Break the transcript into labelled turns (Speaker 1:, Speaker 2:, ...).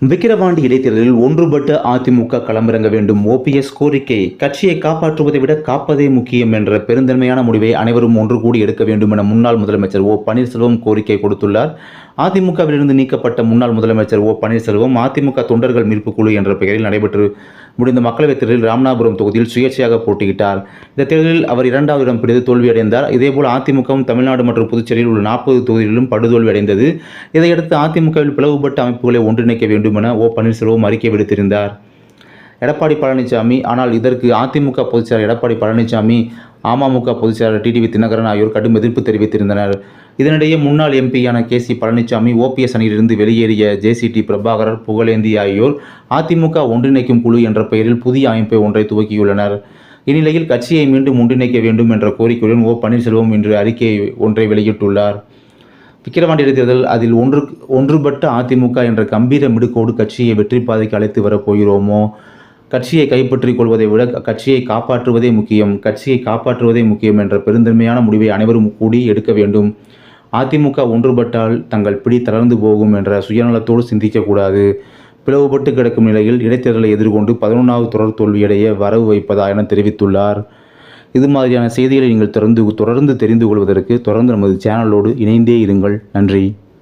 Speaker 1: விக்கிரவாண்டி இடைத்தேர்தலில் ஒன்றுபட்டு அதிமுக களமிறங்க வேண்டும் ஓபிஎஸ் கோரிக்கை. கட்சியை காப்பாற்றுவதை விட காப்பதே முக்கியம் என்ற பெருந்தன்மையான முடிவை அனைவரும் ஒன்று கூடி எடுக்க வேண்டும் என முன்னாள் முதலமைச்சர் ஓ பன்னீர்செல்வம் கோரிக்கை கொடுத்துள்ளார். அதிமுகவிலிருந்து நீக்கப்பட்ட முன்னாள் முதலமைச்சர் ஓ பன்னீர்செல்வம் அதிமுக தொண்டர்கள் மீட்பு குழு என்ற பெயரில் நடைபெற்று முடிந்த மக்களவைத் தேர்தலில் ராமநாதபுரம் தொகுதியில் சுயேட்சையாக போட்டியிட்டார். இந்த தேர்தலில் அவர் இரண்டாவது இடம் பிடித்து தோல்வியடைந்தார். இதேபோல் அதிமுகவும் தமிழ்நாடு மற்றும் புதுச்சேரியில் உள்ள நாற்பது தொகுதிகளிலும் படுதோல்வி அடைந்தது இதையடுத்து அதிமுகவில் பிளவுபட்ட அமைப்புகளை ஒன்றிணைக்க வேண்டும் என ஓ பன்னீர்செல்வம் அறிக்கை விடுத்திருந்தார். எடப்பாடி பழனிசாமி ஆனால் இதற்கு அதிமுக பொதுச்செயலர் எடப்பாடி பழனிசாமி அமமுக பொதுச்செயலாளர் டிடிவி தினகரன் ஆகியோர் கடும் எதிர்ப்பு தெரிவித்திருந்தனர். இதனிடையே முன்னாள் எம்பியான கே சி பழனிசாமி ஓபிஎஸ் அணியிலிருந்து வெளியேறிய ஜேசிடி பிரபாகரர் புகழேந்தி ஆகியோர் அதிமுக ஒன்றிணைக்கும் குழு என்ற பெயரில் புதிய அமைப்பை ஒன்றை துவக்கியுள்ளனர். இந்நிலையில் கட்சியை மீண்டும் ஒன்றிணைக்க வேண்டும் என்ற கோரிக்கையுடன் ஓ பன்னீர்செல்வம் இன்று அறிக்கை ஒன்றை வெளியிட்டுள்ளார். விக்கிரவாண்டி இடைத்தேர்தல் அதில் ஒன்று ஒன்றுபட்ட அதிமுக என்ற கம்பீர மிடுக்கோடு கட்சியை வெற்றி பாதைக்கு அழைத்து வரப் போகிறோமோ? கட்சியை கைப்பற்றிக் கொள்வதை விட கட்சியை காப்பாற்றுவதே முக்கியம் கட்சியை காப்பாற்றுவதே முக்கியம் என்ற பெருந்தன்மையான முடிவை அனைவரும் கூடி எடுக்க வேண்டும். அதிமுக ஒன்றுபட்டால் தங்கள் பிடி தளர்ந்து போகும் என்ற சுயநலத்தோடு சிந்திக்கக்கூடாது. பிளவுபட்டு கிடக்கும் நிலையில் இடைத்தேர்தலை எதிர்கொண்டு பதினொன்றாவது தொடர் தோல்வியடைய வரவு வைப்பதா என தெரிவித்துள்ளார். இது மாதிரியான செய்திகளை நீங்கள் தொடர்ந்து தொடர்ந்து தெரிந்து கொள்வதற்கு தொடர்ந்து நமது சேனலோடு இணைந்தே இருங்கள். நன்றி.